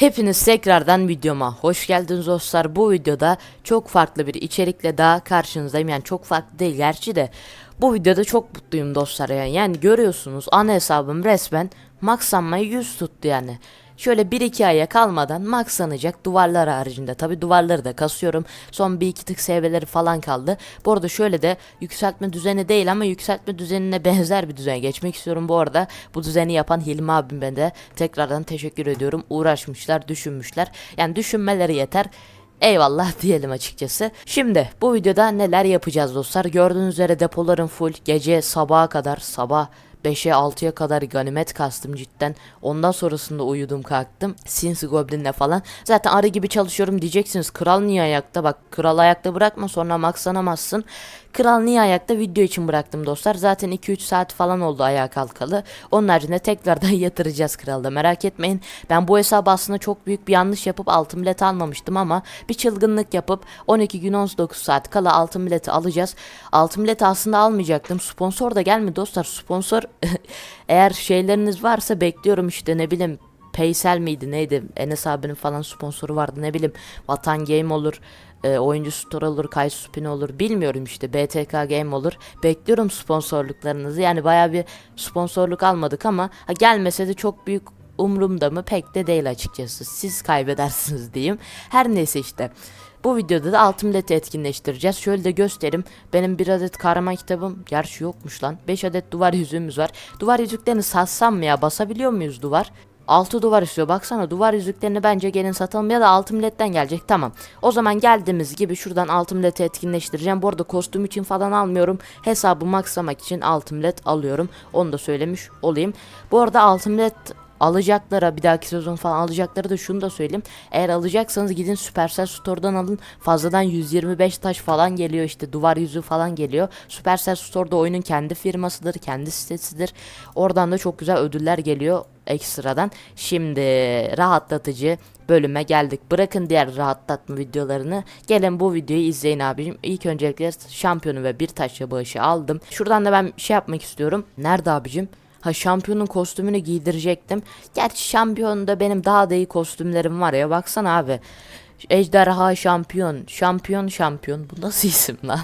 Hepiniz tekrardan videoma hoş geldiniz dostlar. Bu videoda çok farklı bir içerikle daha karşınızdayım. Yani çok farklı değil gerçi de. Bu videoda çok mutluyum dostlar yani. Yani görüyorsunuz ana hesabım resmen maxlanmayı 100 tuttu yani. Şöyle 1-2 aya kalmadan maxlanacak duvarlar haricinde. Tabi duvarları da kasıyorum. Son bir iki tık seviyeleri falan kaldı. Bu arada şöyle de yükseltme düzeni değil ama yükseltme düzenine benzer bir düzene geçmek istiyorum. Bu arada bu düzeni yapan Hilmi abime de tekrardan teşekkür ediyorum. Uğraşmışlar, düşünmüşler. Yani düşünmeleri yeter. Eyvallah diyelim açıkçası. Şimdi bu videoda neler yapacağız dostlar? Gördüğünüz üzere depolarım full. Gece sabaha kadar sabah 5'e 6'ya kadar ganimet kastım cidden. Ondan sonrasında uyudum kalktım. Sinsi Goblin'le falan. Zaten arı gibi çalışıyorum diyeceksiniz. Kral niye ayakta? Bak kral ayakta bırakma sonra maxlanamazsın. Kral niye ayakta? Video için bıraktım dostlar. Zaten 2-3 saat falan oldu ayağa kalkalı. Onun haricinde tekrardan yatıracağız kralda. Merak etmeyin. Ben bu hesabı aslında çok büyük bir yanlış yapıp altın bilet almamıştım ama bir çılgınlık yapıp 12 gün 19 saat kala altın bileti alacağız. Altın bileti aslında almayacaktım. Sponsor da gelmedi dostlar. Sponsor eğer şeyleriniz varsa bekliyorum işte ne bileyim Paysel miydi neydi Enes abinin falan sponsoru vardı ne bileyim Vatan Game olur e, oyuncu store olur Kaysu Spin olur bilmiyorum işte BTK Game olur bekliyorum sponsorluklarınızı yani baya bir sponsorluk almadık ama ha, gelmese de çok büyük umurumda mı pek de değil açıkçası siz kaybedersiniz diyeyim her neyse işte bu videoda da altın bileti etkinleştireceğiz. Şöyle de göstereyim. Benim bir adet kahraman kitabım. Gerçi yokmuş lan. 5 adet duvar yüzüğümüz var. Duvar yüzüklerini satsam mı ya? Basabiliyor muyuz duvar? 6 duvar istiyor. Baksana duvar yüzüklerini bence gelin satalım ya da altın biletten gelecek. Tamam. O zaman geldiğimiz gibi şuradan altın bileti etkinleştireceğim. Bu arada kostüm için falan almıyorum. Hesabı maxlamak için altın bilet alıyorum. Onu da söylemiş olayım. Bu arada altın bilet alacaklara bir dahaki sezon falan alacakları da şunu da söyleyeyim. Eğer alacaksanız gidin Supercell Store'dan alın. Fazladan 125 taş falan geliyor işte duvar yüzü falan geliyor. Supercell Store'da oyunun kendi firmasıdır, kendi sitesidir. Oradan da çok güzel ödüller geliyor ekstradan. Şimdi rahatlatıcı bölüme geldik. Bırakın diğer rahatlatma videolarını. Gelin bu videoyu izleyin abicim. İlk öncelikle şampiyonu ve bir taşla bağışı aldım. Şuradan da ben şey yapmak istiyorum. Nerede abicim? Ha şampiyonun kostümünü giydirecektim. Gerçi şampiyonda benim daha da iyi kostümlerim var ya. Baksana abi. Ejderha şampiyon. Şampiyon şampiyon. Bu nasıl isim lan?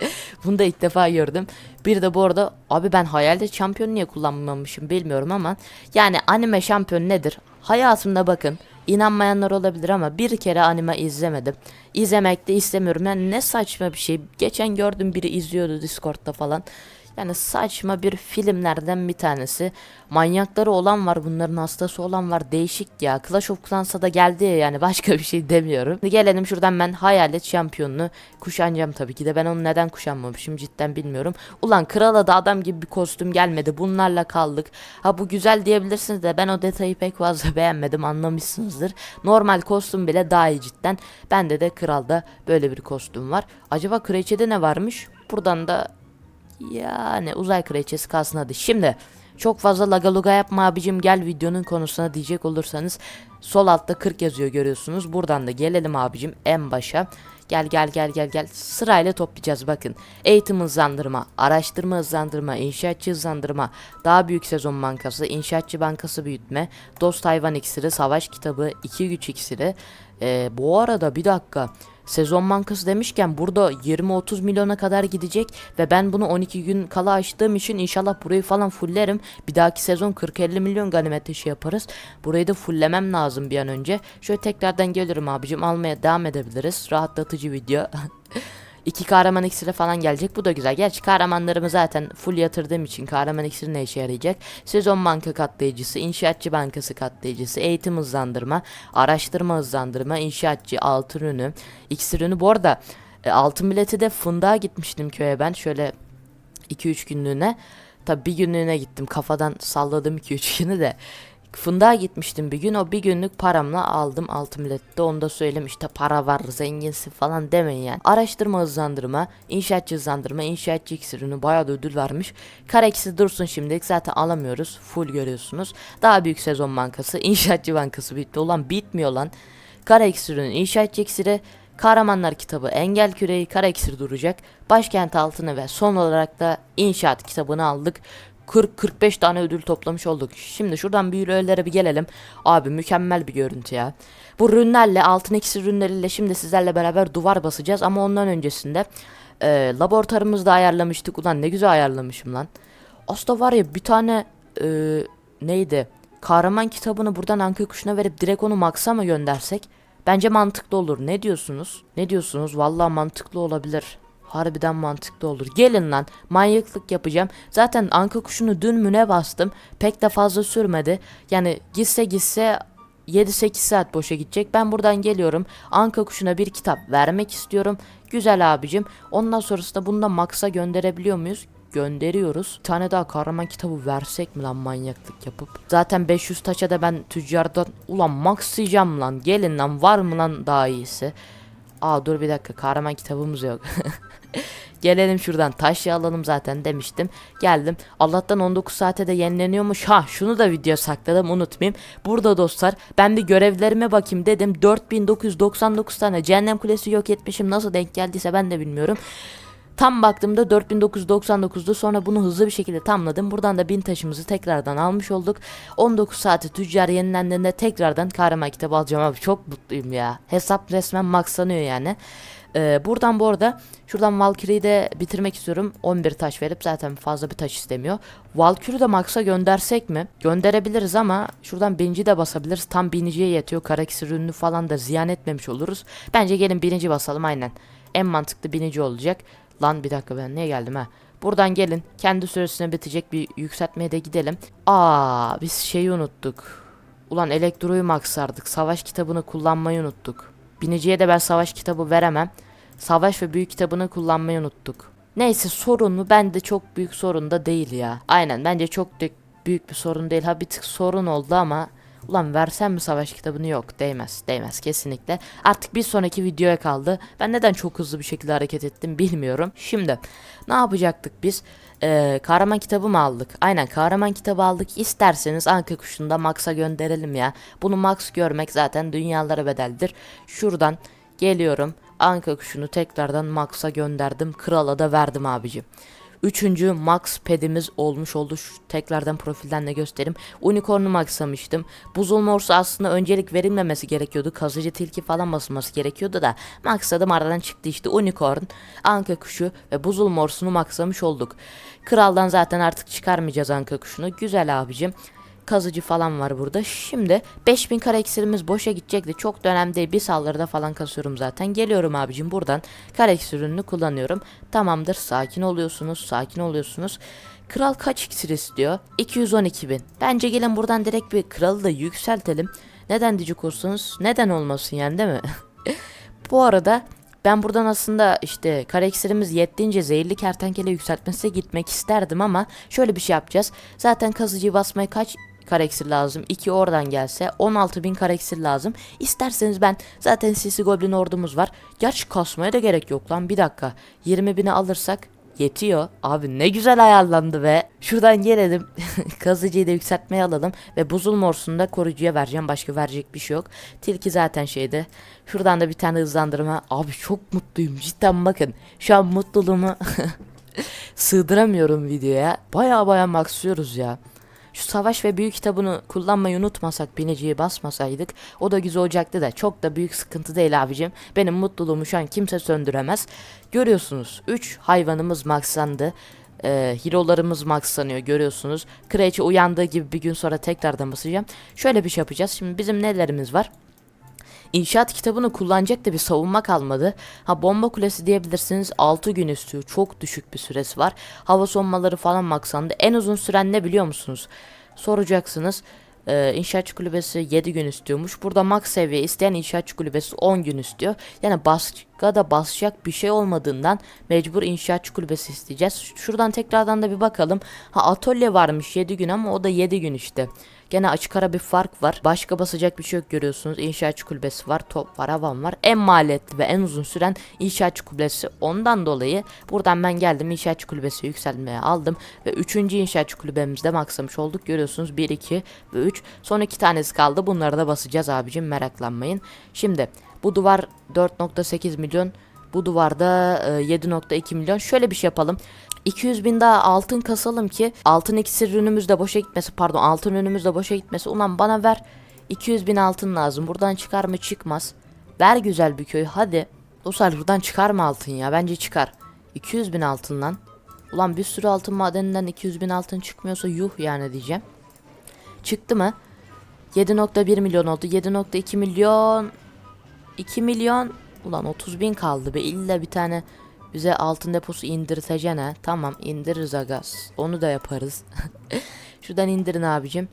Bunu da ilk defa gördüm. Bir de bu arada abi ben hayalde şampiyon niye kullanmamışım bilmiyorum ama yani anime şampiyon nedir? Hayatımda bakın inanmayanlar olabilir ama bir kere anime izlemedim. İzlemek de istemiyorum. Yani ne saçma bir şey. Geçen gördüm biri izliyordu Discord'da falan. Yani saçma bir filmlerden bir tanesi. Manyakları olan var, bunların hastası olan var. Değişik ya. Clash of Clans'a da geldi ya yani başka bir şey demiyorum. Gelelim şuradan ben hayalet şampiyonunu kuşanacağım tabii ki de. Ben onu neden kuşanmamışım cidden bilmiyorum. Ulan krala da adam gibi bir kostüm gelmedi. Bunlarla kaldık. Ha bu güzel diyebilirsiniz de ben o detayı pek fazla beğenmedim anlamışsınızdır. Normal kostüm bile daha iyi cidden. Bende de kralda böyle bir kostüm var. Acaba kraliçede ne varmış? Buradan da yani uzay kraliçesi kalsın hadi. Şimdi çok fazla lagaluga yapma abicim gel videonun konusuna diyecek olursanız sol altta 40 yazıyor görüyorsunuz. Buradan da gelelim abicim en başa. Gel gel gel gel gel sırayla toplayacağız bakın. Eğitim hızlandırma, araştırma hızlandırma, inşaatçı hızlandırma, daha büyük sezon bankası, inşaatçı bankası büyütme, dost hayvan iksiri, savaş kitabı, iki güç iksiri. Ee, bu arada bir dakika. Sezon bankası demişken burada 20-30 milyona kadar gidecek ve ben bunu 12 gün kala açtığım için inşallah burayı falan fullerim. Bir dahaki sezon 40-50 milyon ganimet işi yaparız. Burayı da fullemem lazım bir an önce. Şöyle tekrardan gelirim abicim almaya devam edebiliriz. Rahatlatıcı video. İki kahraman iksiri falan gelecek. Bu da güzel. Gerçi kahramanlarımı zaten full yatırdığım için kahraman iksiri ne işe yarayacak? Sezon banka katlayıcısı, inşaatçı bankası katlayıcısı, eğitim hızlandırma, araştırma hızlandırma, inşaatçı, altın ürünü, iksir ürünü. Bu arada e, altın bileti de fındığa gitmiştim köye ben. Şöyle 2-3 günlüğüne. Tabi bir günlüğüne gittim. Kafadan salladım 2-3 günü de. Fındığa gitmiştim bir gün o bir günlük paramla aldım altın bilette onu da söyleyeyim işte para var zenginsin falan demeyin yani. Araştırma hızlandırma, inşaatçı hızlandırma, inşaatçı iksirini bayağı da ödül varmış. Kareksi dursun şimdilik zaten alamıyoruz full görüyorsunuz. Daha büyük sezon bankası, inşaatçı bankası bitti ulan bitmiyor lan. Kara iksirinin inşaatçı iksiri, Kahramanlar kitabı Engel Küreği Kara iksir duracak. Başkent altını ve son olarak da inşaat kitabını aldık. 40-45 tane ödül toplamış olduk. Şimdi şuradan büyülere bir gelelim. Abi mükemmel bir görüntü ya. Bu rünlerle altın iksir rünleriyle şimdi sizlerle beraber duvar basacağız. Ama ondan öncesinde e, laboratuvarımızda ayarlamıştık. Ulan ne güzel ayarlamışım lan. Aslında var ya bir tane e, neydi? Kahraman kitabını buradan anka kuşuna verip direkt onu Max'a mı göndersek? Bence mantıklı olur. Ne diyorsunuz? Ne diyorsunuz? Vallahi mantıklı olabilir. Harbiden mantıklı olur. Gelin lan manyaklık yapacağım. Zaten anka kuşunu dün mü ne bastım. Pek de fazla sürmedi. Yani gitse gitse 7-8 saat boşa gidecek. Ben buradan geliyorum. Anka kuşuna bir kitap vermek istiyorum. Güzel abicim. Ondan sonrasında bunu da Max'a gönderebiliyor muyuz? gönderiyoruz. Bir tane daha kahraman kitabı versek mi lan manyaklık yapıp. Zaten 500 taça da ben tüccardan ulan maxlayacağım lan. Gelin lan var mı lan daha iyisi. Aa dur bir dakika kahraman kitabımız yok. Gelelim şuradan taş alalım zaten demiştim. Geldim. Allah'tan 19 saate de yenileniyormuş. Ha şunu da video sakladım unutmayayım. Burada dostlar ben bir görevlerime bakayım dedim. 4999 tane cehennem kulesi yok etmişim. Nasıl denk geldiyse ben de bilmiyorum. Tam baktığımda 4999'du sonra bunu hızlı bir şekilde tamladım. Buradan da bin taşımızı tekrardan almış olduk. 19 saati tüccar yenilendiğinde tekrardan kahraman kitabı alacağım abi çok mutluyum ya. Hesap resmen maxlanıyor yani. Ee, buradan bu arada şuradan Valkyrie'yi de bitirmek istiyorum. 11 taş verip zaten fazla bir taş istemiyor. Valkyrie de Max'a göndersek mi? Gönderebiliriz ama şuradan birinci de basabiliriz. Tam biniciye yetiyor. Karakter ürünü falan da ziyan etmemiş oluruz. Bence gelin birinci basalım aynen. En mantıklı binici olacak. Lan bir dakika ben niye geldim ha? Buradan gelin. Kendi süresine bitecek bir yükseltmeye de gidelim. Aa biz şeyi unuttuk. Ulan elektroyu maksardık. Savaş kitabını kullanmayı unuttuk. Biniciye de ben savaş kitabı veremem. Savaş ve büyük kitabını kullanmayı unuttuk. Neyse sorun mu? Bende çok büyük sorun da değil ya. Aynen bence çok büyük bir sorun değil. Ha bir tık sorun oldu ama Ulan versem mi savaş kitabını yok değmez değmez kesinlikle. Artık bir sonraki videoya kaldı. Ben neden çok hızlı bir şekilde hareket ettim bilmiyorum. Şimdi ne yapacaktık biz? Ee, kahraman kitabı mı aldık? Aynen kahraman kitabı aldık. İsterseniz Anka kuşunda Max'a gönderelim ya. Bunu Max görmek zaten dünyalara bedeldir. Şuradan geliyorum. Anka kuşunu tekrardan Max'a gönderdim. Krala da verdim abicim. Üçüncü max pedimiz olmuş oldu. Şu tekrardan profilden de göstereyim. Unicorn'u maxlamıştım. Buzul morsu aslında öncelik verilmemesi gerekiyordu. Kazıcı tilki falan basılması gerekiyordu da. Maxladım aradan çıktı işte unicorn, anka kuşu ve buzul morsunu maxlamış olduk. Kraldan zaten artık çıkarmayacağız anka kuşunu. Güzel abicim kazıcı falan var burada. Şimdi 5000 kare iksirimiz boşa gidecekti. Çok da önemli değil. Bir saldırıda falan kasıyorum zaten. Geliyorum abicim buradan kare iksir kullanıyorum. Tamamdır. Sakin oluyorsunuz. Sakin oluyorsunuz. Kral kaç iksir istiyor? 212 bin. Bence gelin buradan direkt bir kralı da yükseltelim. Neden diyecek olursunuz? Neden olmasın yani değil mi? Bu arada ben buradan aslında işte kare iksirimiz yettiğince zehirli kertenkele yükseltmesine gitmek isterdim ama şöyle bir şey yapacağız. Zaten kazıcıyı basmayı kaç kareksir lazım. 2 oradan gelse 16.000 kareksir lazım. İsterseniz ben zaten sisi goblin ordumuz var. Gerçi kasmaya da gerek yok lan bir dakika. 20.000'i alırsak yetiyor. Abi ne güzel ayarlandı be. Şuradan gelelim. Kazıcıyı da yükseltmeye alalım. Ve buzul morsunu da koruyucuya vereceğim. Başka verecek bir şey yok. Tilki zaten şeyde. Şuradan da bir tane hızlandırma. Abi çok mutluyum. Cidden bakın. Şu an mutluluğumu sığdıramıyorum videoya. Baya baya maksıyoruz ya. Şu savaş ve büyük kitabını kullanmayı unutmasak biniciyi basmasaydık o da güzel olacaktı da çok da büyük sıkıntı değil abicim. Benim mutluluğumu şu an kimse söndüremez. Görüyorsunuz 3 hayvanımız maxlandı. Ee, hero'larımız maxlanıyor görüyorsunuz. Kraliçe uyandığı gibi bir gün sonra tekrardan basacağım. Şöyle bir şey yapacağız. Şimdi bizim nelerimiz var? İnşaat kitabını kullanacak da bir savunma kalmadı. Ha bomba kulesi diyebilirsiniz 6 gün istiyor. Çok düşük bir süresi var. Hava sonmaları falan maksandı. En uzun süren ne biliyor musunuz? Soracaksınız. Ee, inşaatçı kulübesi 7 gün istiyormuş. Burada max seviye isteyen inşaatçı kulübesi 10 gün istiyor. Yani başka da basacak bir şey olmadığından mecbur inşaatçı kulübesi isteyeceğiz. Şuradan tekrardan da bir bakalım. Ha atölye varmış 7 gün ama o da 7 gün işte. Gene açık ara bir fark var. Başka basacak bir şey yok görüyorsunuz. İnşaatçı kulübesi var, top var, havan var. En maliyetli ve en uzun süren inşaatçı kulübesi. Ondan dolayı buradan ben geldim inşaatçı kulübesi yükselmeye aldım. Ve 3. inşaatçı kulübemizde maksamış olduk. Görüyorsunuz 1, 2 ve 3. Son iki tanesi kaldı. Bunları da basacağız abicim meraklanmayın. Şimdi bu duvar 4.8 milyon. Bu duvarda 7.2 milyon. Şöyle bir şey yapalım. 200 bin daha altın kasalım ki altın iksir ürünümüz de boşa gitmesi pardon altın ürünümüz de boşa gitmesi. Ulan bana ver 200 bin altın lazım. Buradan çıkar mı çıkmaz. Ver güzel bir köy hadi. Dostlar buradan çıkar mı altın ya? Bence çıkar. 200 bin altın lan. Ulan bir sürü altın madeninden 200 bin altın çıkmıyorsa yuh yani diyeceğim. Çıktı mı? 7.1 milyon oldu. 7.2 milyon. 2 milyon. Ulan 30 bin kaldı be. İlla bir tane bize altın deposu indirtecene. Tamam indiririz agas. Onu da yaparız. Şuradan indirin abicim.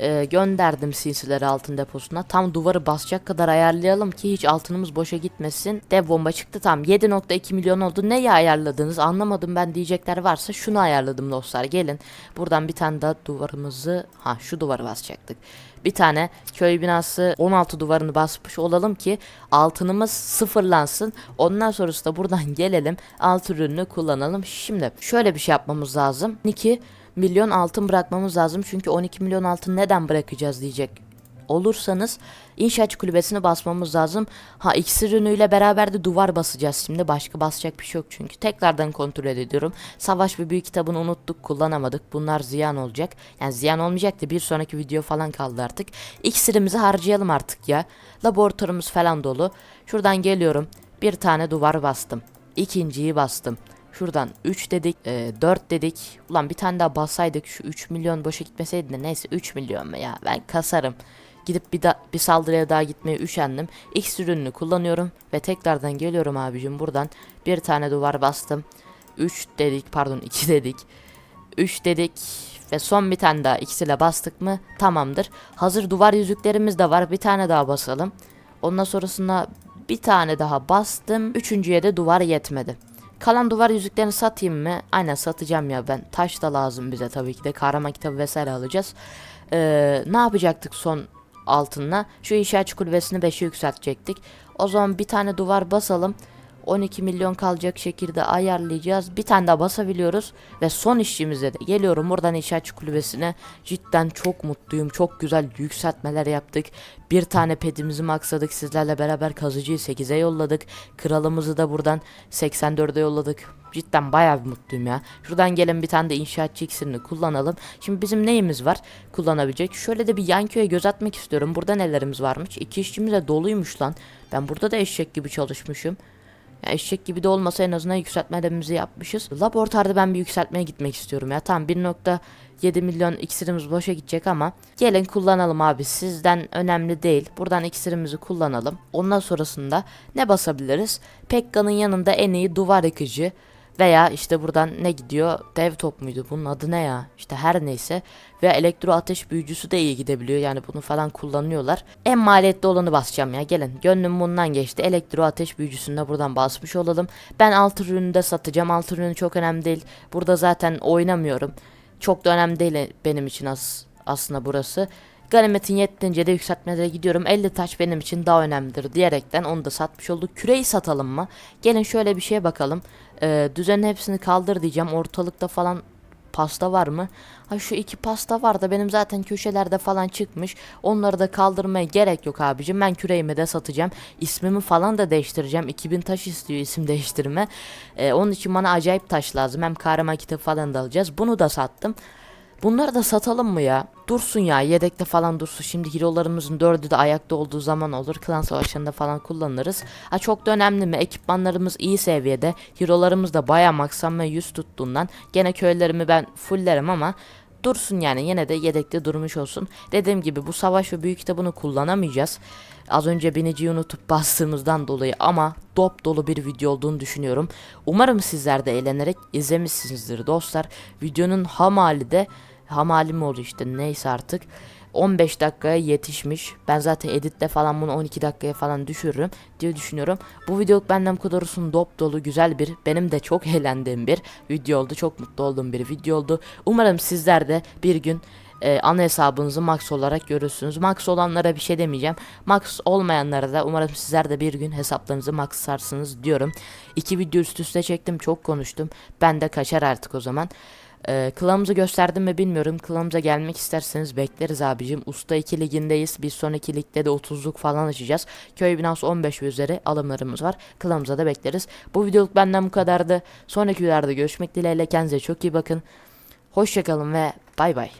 Ee, gönderdim sinsileri altın deposuna. Tam duvarı basacak kadar ayarlayalım ki hiç altınımız boşa gitmesin. Dev bomba çıktı tam 7.2 milyon oldu. Neyi ayarladınız anlamadım ben diyecekler varsa şunu ayarladım dostlar. Gelin buradan bir tane daha duvarımızı ha şu duvarı basacaktık. Bir tane köy binası 16 duvarını basmış olalım ki altınımız sıfırlansın. Ondan sonrası da buradan gelelim alt ürününü kullanalım. Şimdi şöyle bir şey yapmamız lazım. 2 milyon altın bırakmamız lazım. Çünkü 12 milyon altın neden bırakacağız diyecek olursanız inşaat kulübesine basmamız lazım. Ha iksir ürünüyle beraber de duvar basacağız şimdi. Başka basacak bir şey yok çünkü. Tekrardan kontrol ediyorum. Savaş ve büyük kitabını unuttuk kullanamadık. Bunlar ziyan olacak. Yani ziyan olmayacak da bir sonraki video falan kaldı artık. İksirimizi harcayalım artık ya. Laboratuvarımız falan dolu. Şuradan geliyorum. Bir tane duvar bastım. İkinciyi bastım. Şuradan 3 dedik, e, 4 dedik. Ulan bir tane daha bassaydık şu 3 milyon boşa gitmeseydi de neyse 3 milyon mu ya ben kasarım. Gidip bir, da, bir saldırıya daha gitmeye üşendim. X ürününü kullanıyorum ve tekrardan geliyorum abicim buradan. Bir tane duvar bastım. 3 dedik pardon 2 dedik. 3 dedik ve son bir tane daha ikisiyle bastık mı tamamdır. Hazır duvar yüzüklerimiz de var bir tane daha basalım. Ondan sonrasında bir tane daha bastım. Üçüncüye de duvar yetmedi. Kalan duvar yüzüklerini satayım mı? Aynen satacağım ya ben. Taş da lazım bize tabii ki de. Kahraman kitabı vesaire alacağız. Ee, ne yapacaktık son altınla? Şu inşaatçı kulübesini 5'e yükseltecektik. O zaman bir tane duvar basalım. 12 milyon kalacak şekilde ayarlayacağız. Bir tane daha basabiliyoruz. Ve son işçimize de geliyorum buradan inşaatçı kulübesine. Cidden çok mutluyum. Çok güzel yükseltmeler yaptık. Bir tane pedimizi maksadık. Sizlerle beraber kazıcıyı 8'e yolladık. Kralımızı da buradan 84'e yolladık. Cidden bayağı mutluyum ya. Şuradan gelen bir tane de inşaatçı iksirini kullanalım. Şimdi bizim neyimiz var kullanabilecek? Şöyle de bir yan köye göz atmak istiyorum. Burada nelerimiz varmış? İki işçimiz de doluymuş lan. Ben burada da eşek gibi çalışmışım. Ya eşek gibi de olmasa en azından yükseltmelerimizi yapmışız. Laboratuvarda ben bir yükseltmeye gitmek istiyorum ya. Tamam 1.7 milyon iksirimiz boşa gidecek ama gelin kullanalım abi. Sizden önemli değil. Buradan iksirimizi kullanalım. Ondan sonrasında ne basabiliriz? Pekka'nın yanında en iyi duvar yıkıcı veya işte buradan ne gidiyor? Dev top muydu? Bunun adı ne ya? İşte her neyse. Veya elektro ateş büyücüsü de iyi gidebiliyor. Yani bunu falan kullanıyorlar. En maliyetli olanı basacağım ya. Gelin. Gönlüm bundan geçti. Elektro ateş büyücüsünü de buradan basmış olalım. Ben alt ürünü de satacağım. Alt ürünü çok önemli değil. Burada zaten oynamıyorum. Çok da önemli değil benim için as aslında burası. Ganimetin yettiğince de yükseltmelere gidiyorum. 50 taş benim için daha önemlidir diyerekten onu da satmış olduk. Küreyi satalım mı? Gelin şöyle bir şeye bakalım. Ee, düzenin hepsini kaldır diyeceğim. Ortalıkta falan pasta var mı? Ha şu iki pasta var da benim zaten köşelerde falan çıkmış. Onları da kaldırmaya gerek yok abicim. Ben küreğimi de satacağım. İsmimi falan da değiştireceğim. 2000 taş istiyor isim değiştirme. Ee, onun için bana acayip taş lazım. Hem kahraman kitabı falan da alacağız. Bunu da sattım. Bunları da satalım mı ya? Dursun ya yedekte falan dursun. Şimdi hero'larımızın dördü de ayakta olduğu zaman olur. Klan savaşlarında falan kullanırız. Ha çok da önemli mi? Ekipmanlarımız iyi seviyede. Hero'larımız da baya maksam ve 100 tuttuğundan. Gene köylerimi ben fulllerim ama dursun yani yine de yedekte durmuş olsun. Dediğim gibi bu savaş ve büyük kitabını kullanamayacağız. Az önce biniciyi unutup bastığımızdan dolayı ama dop dolu bir video olduğunu düşünüyorum. Umarım sizler de eğlenerek izlemişsinizdir dostlar. Videonun ham hali de ham hali mi oldu işte neyse artık. 15 dakikaya yetişmiş. Ben zaten editte falan bunu 12 dakikaya falan düşürürüm diye düşünüyorum. Bu video benden bu kadar olsun dop dolu güzel bir benim de çok eğlendiğim bir video oldu. Çok mutlu olduğum bir video oldu. Umarım sizler de bir gün e, ana hesabınızı max olarak görürsünüz. Max olanlara bir şey demeyeceğim. Max olmayanlara da umarım sizler de bir gün hesaplarınızı maxlarsınız diyorum. İki video üst üste çektim çok konuştum. Ben de kaçar artık o zaman. Ee, klanımızı gösterdim mi bilmiyorum. Klanımıza gelmek isterseniz bekleriz abicim. Usta 2 ligindeyiz. Bir sonraki ligde de 30'luk falan açacağız. Köy binası 15 ve üzeri alımlarımız var. Klanımıza da bekleriz. Bu videoluk benden bu kadardı. Sonraki videolarda görüşmek dileğiyle. Kendinize çok iyi bakın. Hoşçakalın ve bay bay.